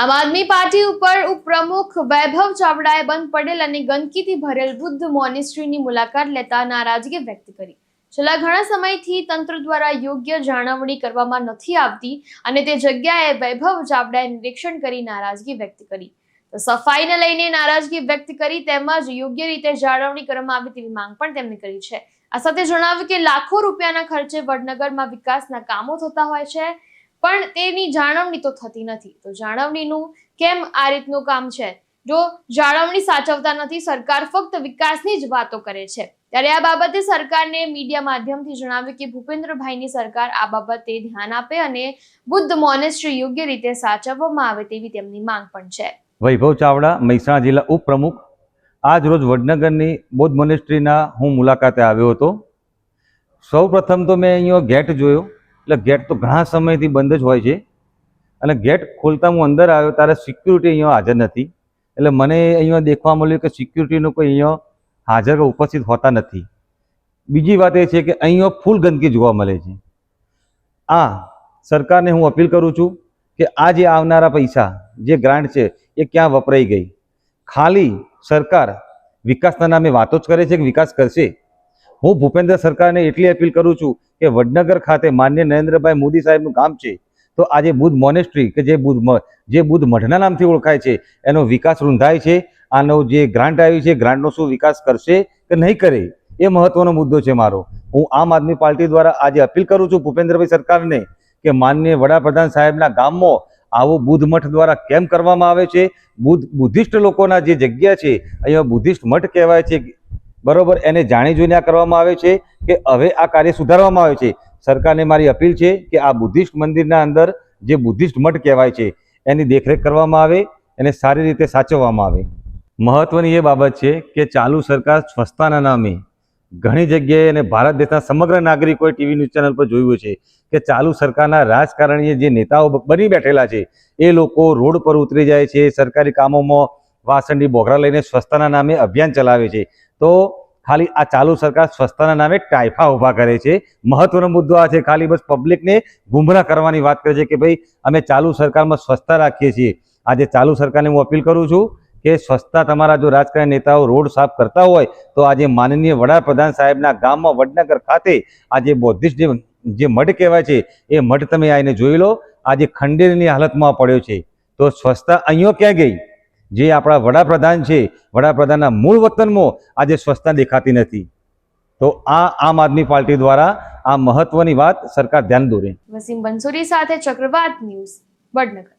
આમ આદમી પાર્ટી ઉપર ઉપપ્રમુખ વૈભવ ચાવડાએ બંધ પડેલ અને ગંદકીથી ભરેલ બુદ્ધ મોનેસ્ટ્રીની મુલાકાત લેતા નારાજગી વ્યક્ત કરી. છેલ્લા ઘણા સમયથી તંત્ર દ્વારા યોગ્ય જાળવણી કરવામાં નથી આવતી અને તે જગ્યાએ વૈભવ ચાવડાએ નિરીક્ષણ કરી નારાજગી વ્યક્ત કરી. તો સફાઈને લઈને નારાજગી વ્યક્ત કરી તેમજ યોગ્ય રીતે જાળવણી કરવામાં આવે તેવી માંગ પણ તેમણે કરી છે. આ સાથે જણાવ્યું કે લાખો રૂપિયાના ખર્ચે વડનગરમાં વિકાસના કામો થતા હોય છે. પણ તેની જાળવણી તો થતી નથી. તો જાળવણીનું કેમ આ રીતનું કામ છે? જો જાળવણી સાચવતા નથી, સરકાર ફક્ત વિકાસની જ વાતો કરે છે. ત્યારે આ બાબતે સરકારને મીડિયા માધ્યમથી જણાવ્યું કે ભૂપેન્દ્રભાઈની સરકાર આ બાબતે ધ્યાન આપે અને બુદ્ધ મોનેસ્ટ્રી યોગ્ય રીતે સાચવવામાં આવે તેવી તેમની માંગ પણ છે. વૈભવ ચાવડા, મહેસાણા જિલ્લા ઉપપ્રમુખ. આજ રોજ વડનગરની બૌદ્ધ મોનેસ્ટ્રીના હું મુલાકાતે આવ્યો હતો. સૌ પ્રથમ તો મેં અહીંયા ગેટ જોયો. એટલે ગેટ તો ઘણા સમયથી બંધ જ હોય છે. અને ગેટ ખોલતા હું અંદર આવ્યો ત્યારે સિક્યુરિટી અહીંયા હાજર નથી. એટલે મને અહીંયા દેખવા મળ્યું કે સિક્યુરિટીનો કોઈ અહીંયા હાજર ઉપસ્થિત હોતા નથી. બીજી વાત એ છે કે અહીંયા ફૂલ ગંદકી જોવા મળે છે. આ સરકારને હું અપીલ કરું છું કે આ જે આવનારા પૈસા, જે ગ્રાન્ટ છે, એ ક્યાં વપરાઈ ગઈ? ખાલી સરકાર વિકાસના નામે વાતો જ કરે છે કે વિકાસ કરશે? હું ભૂપેન્દ્ર સરકારને એટલી અપીલ કરું છું કે વડનગર ખાતે માન્ય નરેન્દ્રભાઈ મોદી સાહેબનું કામ છે, તો આજે બુદ્ધ મોનેસ્ટ્રી કે જે બુદ્ધ જે બુદ્ધ મઠના નામથી ઓળખાય છે, એનો વિકાસ રૂંધાય છે, આનો જે ગ્રાન્ટ આવી છે ગ્રાન્ટનો શું વિકાસ કરશે કે નહીં કરે, એ મહત્વનો મુદ્દો છે મારો. હું આમ આદમી પાર્ટી દ્વારા આજે અપીલ કરું છું ભૂપેન્દ્રભાઈ સરકારને કે માનનીય વડાપ્રધાન સાહેબના ગામમાં આવો બુદ્ધ મઠ દ્વારા કેમ કરવામાં આવે છે? બુદ્ધ, બુદ્ધિસ્ટ લોકોના જે જગ્યા છે, અહીંયા બુદ્ધિસ્ટ મઠ કહેવાય છે બરોબર? એને જાણી જોઈને આ કરવામાં આવે છે કે હવે આ કાર્ય સુધારવામાં આવે છે. સરકારને મારી અપીલ છે કે આ બુદ્ધિસ્ટ મંદિરના અંદર જે બુદ્ધિસ્ટ મઠ કહેવાય છે, એની દેખરેખ કરવામાં આવે એને સારી રીતે સાચવવામાં આવે. મહત્વની એ બાબત છે કે ચાલુ સરકાર સ્વચ્છતાના નામે ઘણી જગ્યાએ અને ભારત દેશના સમગ્ર નાગરિકોએ ટીવી ન્યૂઝ ચેનલ પર જોયું છે કે ચાલુ સરકારના રાજકારણીય જે નેતાઓ બની બેઠેલા છે, એ લોકો રોડ પર ઉતરી જાય છે, સરકારી કામોમાં વાસણની બોગરા લઈને સ્વચ્છતાના નામે અભિયાન ચલાવે છે. તો ખાલી આ ચાલુ સરકાર સ્વચ્છતાના નામે ટાઈફા ઊભા કરે છે. મહત્વનો મુદ્દો આ છે, ખાલી બસ પબ્લિકને ગુમરાહ કરવાની વાત કરે છે કે ભાઈ, અમે ચાલુ સરકારમાં સ્વચ્છતા રાખીએ છીએ. આજે ચાલુ સરકારને હું અપીલ કરું છું કે સ્વચ્છતા તમારા જો રાજકારણી નેતાઓ રોડ સાફ કરતા હોય, તો આજે માનનીય વડાપ્રધાન સાહેબના ગામમાં વડનગર ખાતે આજે બૌદ્ધિસ્ટ જે મઠ કહેવાય છે, એ મઠ તમે આવીને જોઈ લો. આજે ખંડેરની હાલતમાં પડ્યો છે. તો સ્વચ્છતા અહીંયા ક્યાં ગઈ? જે આપણા વડાપ્રધાન છે, વડાપ્રધાનના મૂળ વતનમાં આજે સ્વચ્છતા દેખાતી નથી. તો આ આમ આદમી પાર્ટી દ્વારા આ મહત્વની વાત સરકાર ધ્યાન દોરે. વસીમ બંસુરી સાથે ચક્રવાત ન્યૂઝ, વડનગર.